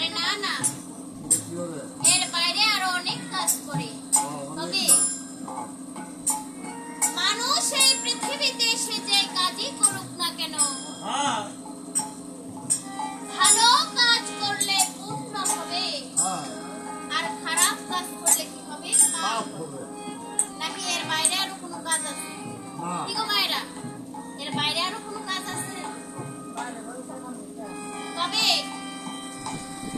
আরে না না। এর বাইরে আর অনেক কাজ করে। তবে মানুষ এই পৃথিবীতে এসে যে কাজই করুক না কেন ভালো কাজ করলে পূর্ণ হবে। আর খারাপ কাজ করলে কি হবে? নাকি এর বাইরে আরও কোনো কাজ আছে? কি গো মায়েরা?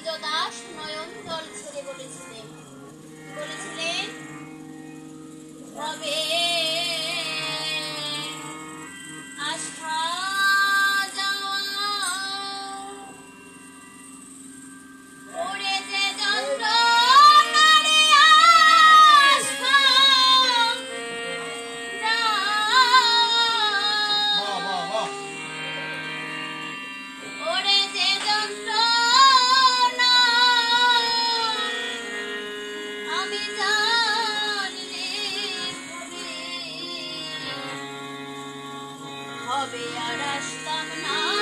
বিজদাস নয়ন জল ছেড়ে বলেছিলেন। বলেছিলেন হবে আর আসতাম না।